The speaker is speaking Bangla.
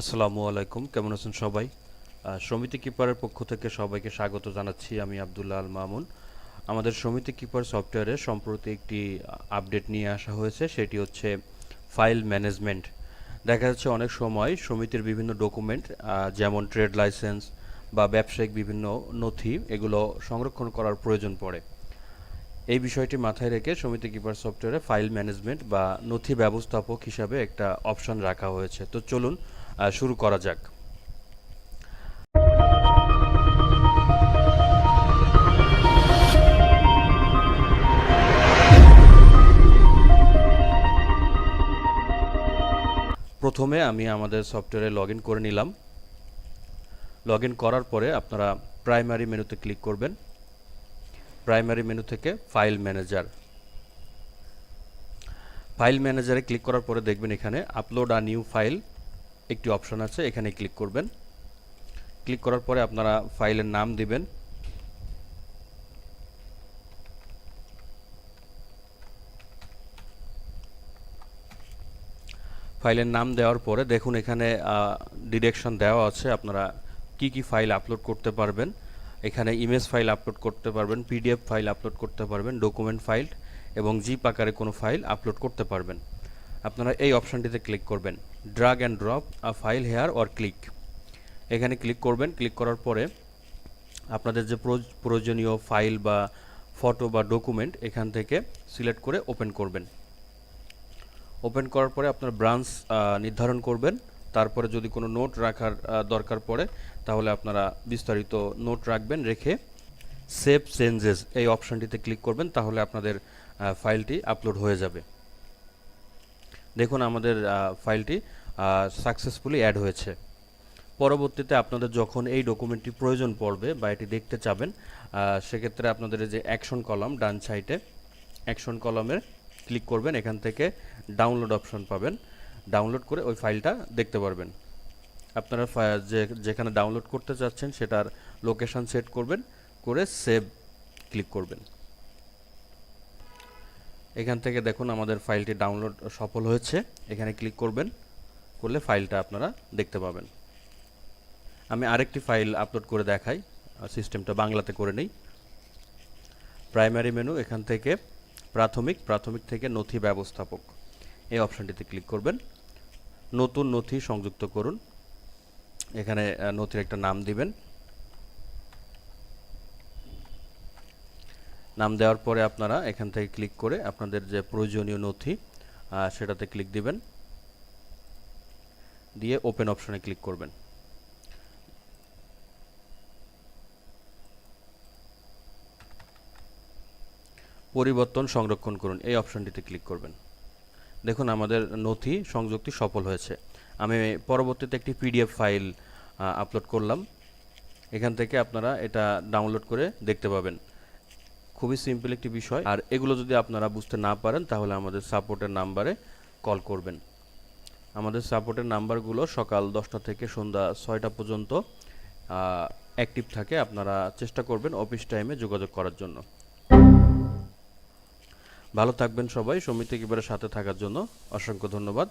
আসসালামু আলাইকুম, কেমন আছেন সবাই? সমিতি কিপারের পক্ষ থেকে সবাইকে স্বাগত জানাচ্ছি আমি আবদুল্লাহ আল মামুন। আমাদের সমিতি কিপার সফটওয়্যারে সম্প্রতি একটি আপডেট নিয়ে আসা হয়েছে, সেটি হচ্ছে ফাইল ম্যানেজমেন্ট। দেখা যাচ্ছে অনেক সময় সমিতির বিভিন্ন ডকুমেন্ট যেমন ট্রেড লাইসেন্স বা ব্যবসায়িক বিভিন্ন নথি, এগুলো সংরক্ষণ করার প্রয়োজন পড়ে। এই বিষয়টি মাথায় রেখে সমিতি কিপার সফটওয়্যারে ফাইল ম্যানেজমেন্ট বা নথি ব্যবস্থাপক হিসাবে একটা অপশন রাখা হয়েছে। তো চলুন শুরু করা যাক। প্রথমে আমি আমাদের সফটওয়্যারে লগ করে নিলাম। লগ করার পরে আপনারা প্রাইমারি মেনুতে ক্লিক করবেন। প্রাইমারি মেনু থেকে ফাইল ম্যানেজার। ফাইল ম্যানেজারে ক্লিক করার পরে দেখবেন এখানে আপলোড আ নিউ ফাইল। একটি অপশন আছে, এখানে ক্লিক করবেন। ক্লিক করার পরে আপনারা ফাইলের নাম দিবেন। ফাইলের নাম দেওয়ার পরে দেখুন এখানে ডিরেকশন দেওয়া আছে। আপনারা কি কি ফাইল আপলোড করতে পারবেন। এখানে ইমেজ ফাইল আপলোড করতে পারবেন, পিডিএফ ফাইল আপলোড করতে পারবেন, ডকুমেন্ট ফাইল এবং জিপ আকারে কোনো ফাইল আপলোড করতে পারবেন। আপনারা এই অপশনটিতে ক্লিক করবেন drag and drop a file here or click এখানে ক্লিক করবেন ক্লিক করার পরে আপনাদের যে প্রয়োজ- প্রয়োজনীয় ফাইল বা ফটো বা ডকুমেন্ট এখান থেকে সিলেক্ট করে ওপেন করবেন। ওপেন করার পরে আপনার ব্রাঞ্চ নির্ধারণ করবেন। তারপরে যদি কোনো নোট রাখার দরকার পড়ে, তাহলে আপনারা বিস্তারিত নোট রাখবেন রেখে সেভ চেঞ্জেস এই অপশানটিতে ক্লিক করবেন, তাহলে আপনাদের ফাইলটি আপলোড হয়ে যাবে। দেখুন আমাদের ফাইলটি সাকসেসফুলি অ্যাড হয়েছে। পরবর্তীতে আপনাদের যখন এই ডকুমেন্টটি প্রয়োজন পড়বে বা এটি দেখতে চাবেন সেক্ষেত্রে আপনাদের যে অ্যাকশন কলাম ডান সাইডে অ্যাকশন কলামে ক্লিক করবেন, এখান থেকে ডাউনলোড অপশন পাবেন। ডাউনলোড করে ওই ফাইলটা দেখতে পারবেন। আপনারা যে, যেখানে ডাউনলোড করতে চাচ্ছেন, সেটার লোকেশন সেট করবেন, করে সেভ ক্লিক করবেন। এখান থেকে দেখুন আমাদের ফাইলটি ডাউনলোড সফল হয়েছে। এখানে ক্লিক করবেন, করলে ফাইলটা আপনারা দেখতে পাবেন। আমি আরেকটি ফাইল আপলোড করে দেখাই সিস্টেমটা বাংলাতে করে নেই। প্রাইমারি মেনু এখান থেকে প্রাথমিক প্রাথমিক থেকে নথি ব্যবস্থাপক। এই অপশানটিতে ক্লিক করবেন, নতুন নথি সংযুক্ত করুন। এখানে নথির একটা নাম দিবেন। নাম দেওয়ার পরে আপনারা এখান থেকে ক্লিক করে আপনাদের যে প্রয়োজনীয় নথি সেটাতে ক্লিক দিবেন। দিয়ে ওপেন অপশনে ক্লিক করবেন। পরিবর্তন সংরক্ষণ করুন, এই অপশনটিতে ক্লিক করবেন। দেখুন, আমাদের নথি সংযুক্তি সফল হয়েছে। আমি পরবর্তীতে একটি পিডিএফ ফাইল আপলোড করলাম। এখান থেকে আপনারা এটা ডাউনলোড করে দেখতে পাবেন। খুবই সিম্পল একটি বিষয়। আর এগুলো যদি আপনারা বুঝতে না পারেন, তাহলে আমাদের সাপোর্টের নাম্বারে কল করবেন। আমাদের সাপোর্টের নাম্বারগুলো সকাল দশটা থেকে সন্ধ্যা ছয়টা পর্যন্ত অ্যাক্টিভ থাকে। আপনারা চেষ্টা করবেন অফিস টাইমে যোগাযোগ করার জন্য। ভালো থাকবেন সবাই। সমিতি একেবারে সাথে থাকার জন্য অসংখ্য ধন্যবাদ।